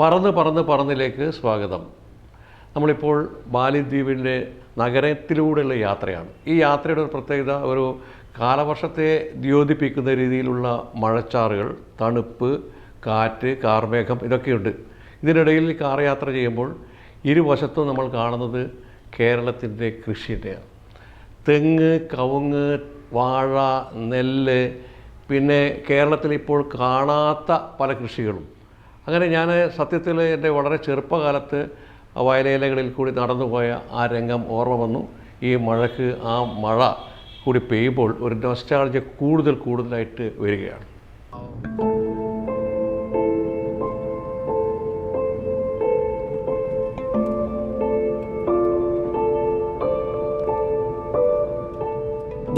പറന്ന് പറന്ന് പറന്നിലേക്ക് സ്വാഗതം. നമ്മളിപ്പോൾ ബാലിദ്വീപിന്റെ നഗരത്തിലൂടെയുള്ള യാത്രയാണ്. ഈ യാത്രയുടെ ഒരു പ്രത്യേകത ഒരു കാലവർഷത്തെ ദ്യോതിപ്പിക്കുന്ന രീതിയിലുള്ള മഴച്ചാറുകൾ തണുപ്പ് കാറ്റ് കാർമേഘം ഇതൊക്കെയുണ്ട്. ഇതിനിടയിൽ കാർ യാത്ര ചെയ്യുമ്പോൾ ഇരുവശത്തും നമ്മൾ കാണുന്നത് കേരളത്തിന്റെ കൃഷിയുടെയാണ്. തെങ്ങ് കവുങ്ങ് വാഴ നെല്ല് പിന്നെ കേരളത്തിൽ ഇപ്പോൾ കാണാത്ത പല കൃഷികളും. അങ്ങനെ ഞാൻ സത്യത്തിൽ എന്റെ വളരെ ചെറുപ്പകാലത്ത് വയലേലകളിൽ കൂടി നടന്നുപോയ ആ രംഗം ഓർമ്മ വന്നു. ഈ മഴയ്ക്ക് ആ മഴ കൂടി പെയ്യുമ്പോൾ ഒരു നൊസ്റ്റാളജി കൂടുതൽ കൂടുതലായിട്ട് വരികയാണ്.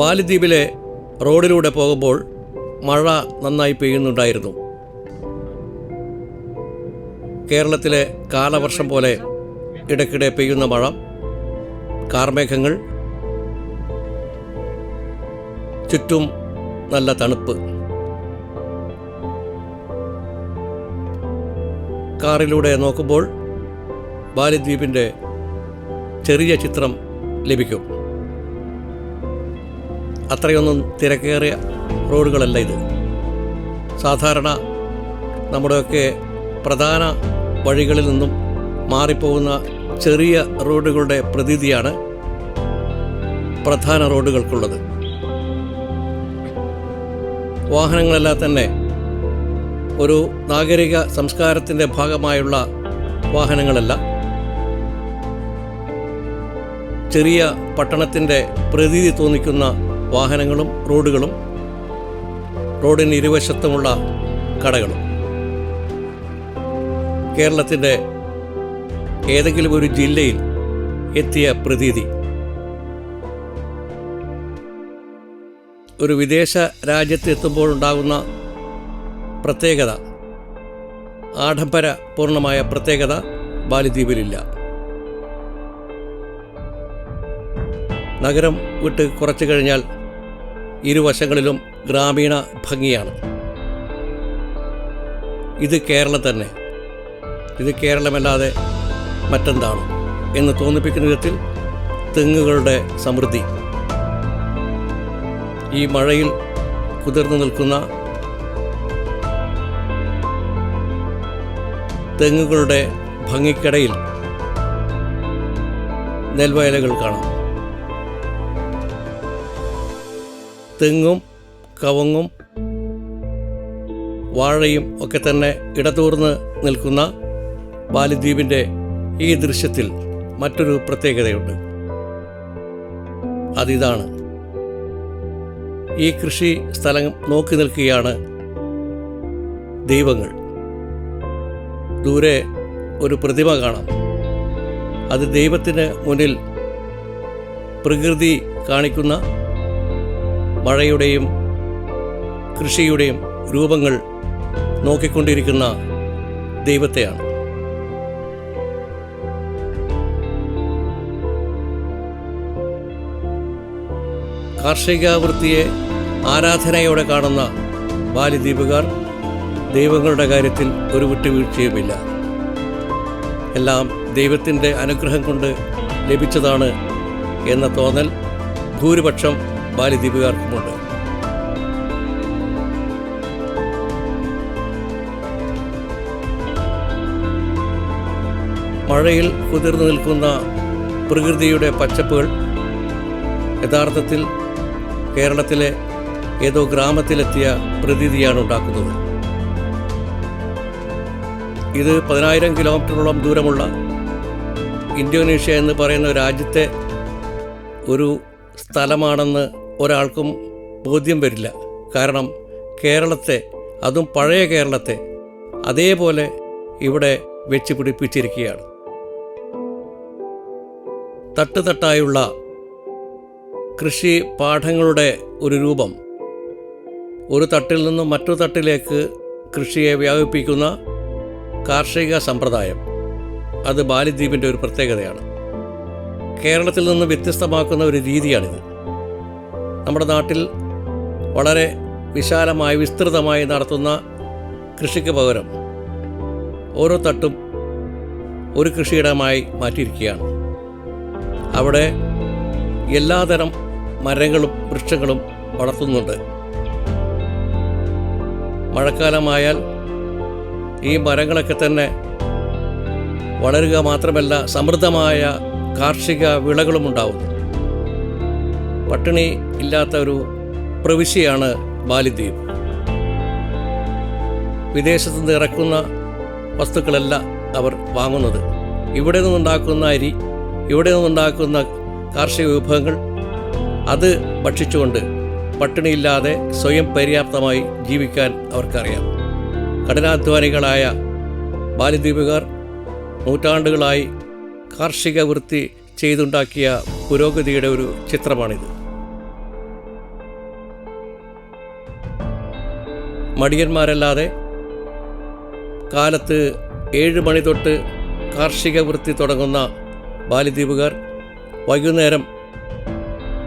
ബാലിദ്വീപിലെ റോഡിലൂടെ പോകുമ്പോൾ മഴ നന്നായി പെയ്യുന്നുണ്ടായിരുന്നു. കേരളത്തിലെ കാലവർഷം പോലെ ഇടയ്ക്കിടെ പെയ്യുന്ന മഴ കാർമേഘങ്ങൾ ചുറ്റും നല്ല തണുപ്പ്. കാറിലൂടെ നോക്കുമ്പോൾ ബാലിദ്വീപിന്റെ ചെറിയ ചിത്രം ലഭിക്കും. അത്രയൊന്നും തിരക്കേറിയ റോഡുകളല്ല ഇത്. സാധാരണ നമ്മുടെയൊക്കെ പ്രധാന വഴികളിൽ നിന്നും മാറിപ്പോകുന്ന ചെറിയ റോഡുകളുടെ പ്രതീതിയാണ് പ്രധാന റോഡുകൾക്കുള്ളത്. വാഹനങ്ങളെല്ലാം തന്നെ ഒരു നാഗരിക സംസ്കാരത്തിന്റെ ഭാഗമായുള്ള വാഹനങ്ങളല്ല. ചെറിയ പട്ടണത്തിന്റെ പ്രതീതി തോന്നിക്കുന്ന വാഹനങ്ങളും റോഡുകളും റോഡിന് ഇരുവശത്തുമുള്ള കടകളും. കേരളത്തിന്റെ ഏതെങ്കിലും ഒരു ജില്ലയിൽ എത്തിയ പ്രതീതി. ഒരു വിദേശ രാജ്യത്ത് എത്തുമ്പോഴുണ്ടാകുന്ന പ്രത്യേകത ആഡംബര പൂർണമായ പ്രത്യേകത ബാലിദ്വീപിലില്ല നഗരം വിട്ട് കുറച്ചു കഴിഞ്ഞാൽ ഇരുവശങ്ങളിലും ഗ്രാമീണ ഭംഗിയാണ്. ഇത് കേരളം തന്നെ. ഇത് കേരളമല്ലാതെ മറ്റെന്താണ് എന്ന് തോന്നിപ്പിക്കുന്ന വിധത്തിൽ തെങ്ങുകളുടെ സമൃദ്ധി. ഈ മഴയിൽ കുതിർന്നു നിൽക്കുന്ന തെങ്ങുകളുടെ ഭംഗിക്കടയിൽ നെൽവയലുകൾ കാണാം. തെങ്ങും കവങ്ങും വാഴയും ഒക്കെ തന്നെ ഇടതൂർന്ന് നിൽക്കുന്ന ബാലിദ്വീപിന്റെ ഈ ദൃശ്യത്തിൽ മറ്റൊരു പ്രത്യേകതയുണ്ട്. അതിതാണ് ഈ കൃഷി സ്ഥലം നോക്കി നിൽക്കുകയാണ് ദൈവങ്ങൾ. ദൂരെ ഒരു പ്രതിമ കാണാം. അത് ദൈവത്തിന് മുന്നിൽ പ്രകൃതി കാണിക്കുന്ന മഴയുടെയും കൃഷിയുടെയും രൂപങ്ങൾ നോക്കിക്കൊണ്ടിരിക്കുന്ന ദൈവത്തെയാണ്. കാർഷിക വൃത്തിയെ ആരാധനയോടെ കാണുന്ന ബാലിദ്വീപുകാർ ദൈവങ്ങളുടെ കാര്യത്തിൽ ഒരു വിട്ടുവീഴ്ചയുമില്ല. എല്ലാം ദൈവത്തിന്റെ അനുഗ്രഹം കൊണ്ട് ലഭിച്ചതാണ് എന്ന തോന്നൽ ഭൂരിപക്ഷം ബാലിദ്വീപുകാർക്കുമുണ്ട് മഴയിൽ കുതിർന്നു നിൽക്കുന്ന പ്രകൃതിയുടെ പച്ചപ്പുകൾ യഥാർത്ഥത്തിൽ കേരളത്തിലെ ഏതോ ഗ്രാമത്തിലെത്തിയ പ്രതീതിയാണ് ഉണ്ടാക്കുന്നത്. ഇത് പതിനായിരം കിലോമീറ്ററോളം ദൂരമുള്ള ഇന്തോനേഷ്യ എന്ന് പറയുന്ന രാജ്യത്തെ ഒരു സ്ഥലമാണെന്ന് ഒരാൾക്കും ബോധ്യം വരില്ല. കാരണം കേരളത്തെ അതും പഴയ കേരളത്തെ അതേപോലെ ഇവിടെ വെച്ച് പിടിപ്പിച്ചിരിക്കുകയാണ് തട്ടുതട്ടായുള്ള കൃഷി പാഠങ്ങളുടെ ഒരു രൂപം. ഒരു തട്ടിൽ നിന്നും മറ്റു തട്ടിലേക്ക് കൃഷിയെ വ്യാപിപ്പിക്കുന്ന കാർഷിക സമ്പ്രദായം. അത് ബാലിദ്വീപിന്റെ ഒരു പ്രത്യേകതയാണ്. കേരളത്തിൽ നിന്ന് വ്യത്യസ്തമാക്കുന്ന ഒരു രീതിയാണിത്. നമ്മുടെ നാട്ടിൽ വളരെ വിശാലമായി വിസ്തൃതമായി നടത്തുന്ന കൃഷിക്ക് പകരം ഓരോ തട്ടും ഒരു കൃഷിയിടമായി മാറ്റിയിരിക്കുകയാണ്. അവിടെ എല്ലാതരം മരങ്ങളും വൃക്ഷങ്ങളും വളർത്തുന്നുണ്ട്. മഴക്കാലമായാൽ ഈ മരങ്ങളൊക്കെ തന്നെ വളരുക മാത്രമല്ല സമൃദ്ധമായ കാർഷിക വിളകളും ഉണ്ടാവുന്നു പട്ടിണി ഇല്ലാത്ത ഒരു പ്രവിശ്യയാണ് ബാലിദ്വീപ് വിദേശത്തു നിന്ന് ഇറക്കുന്ന വസ്തുക്കളല്ല അവർ വാങ്ങുന്നത്. ഇവിടെ നിന്നുണ്ടാക്കുന്ന അരി ഇവിടെ നിന്നുണ്ടാക്കുന്ന കാർഷിക വിഭവങ്ങൾ അത് ഭക്ഷിച്ചുകൊണ്ട് പട്ടിണിയില്ലാതെ സ്വയം പര്യാപ്തമായി ജീവിക്കാൻ അവർക്കറിയാം. കഠിനാധ്വാനികളായ ബാലിദ്വീപുകാർ നൂറ്റാണ്ടുകളായി കാർഷിക വൃത്തി ചെയ്തുണ്ടാക്കിയ പുരോഗതിയുടെ ഒരു ചിത്രമാണിത്. മടിയന്മാരല്ലാതെ കാലത്ത് ഏഴ് മണി തൊട്ട് കാർഷിക വൃത്തി തുടങ്ങുന്ന ബാലിദ്വീപുകാർ വൈകുന്നേരം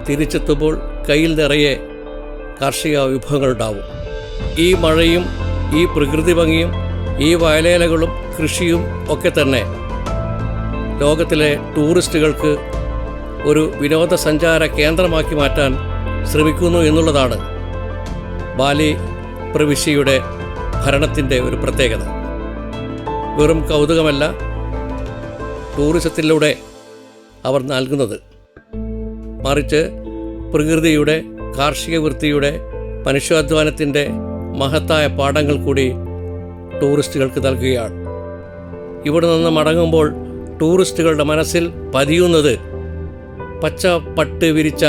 തിരിച്ചെത്തുമ്പോൾ കയ്യിൽ നിറയെ കാർഷിക വിഭവങ്ങളുണ്ടാവും. ഈ മഴയും ഈ പ്രകൃതി ഭംഗിയും ഈ വയലേലകളും കൃഷിയും ഒക്കെ തന്നെ ലോകത്തിലെ ടൂറിസ്റ്റുകൾക്ക് ഒരു വിനോദസഞ്ചാര കേന്ദ്രമാക്കി മാറ്റാൻ ശ്രമിക്കുന്നു എന്നുള്ളതാണ് ബാലി പ്രവിശ്യയുടെ ഭരണത്തിന്റെ ഒരു പ്രത്യേകത. വെറും കൗതുകമല്ല ടൂറിസത്തിലൂടെ അവർ നൽകുന്നത്. മറിച്ച് പ്രകൃതിയുടെ കാർഷിക വൃത്തിയുടെ മനുഷ്യാധ്വാനത്തിന്റെ മഹത്തായ പാഠങ്ങൾ കൂടി ടൂറിസ്റ്റുകൾക്ക് നൽകുകയാണ്. ഇവിടെ നിന്ന് മടങ്ങുമ്പോൾ ടൂറിസ്റ്റുകളുടെ മനസ്സിൽ പതിയുന്നത് പച്ച പട്ട് വിരിച്ച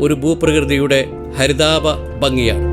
ഒരു ഭൂപ്രകൃതിയുടെ ഹരിതാപ ഭംഗിയാണ്.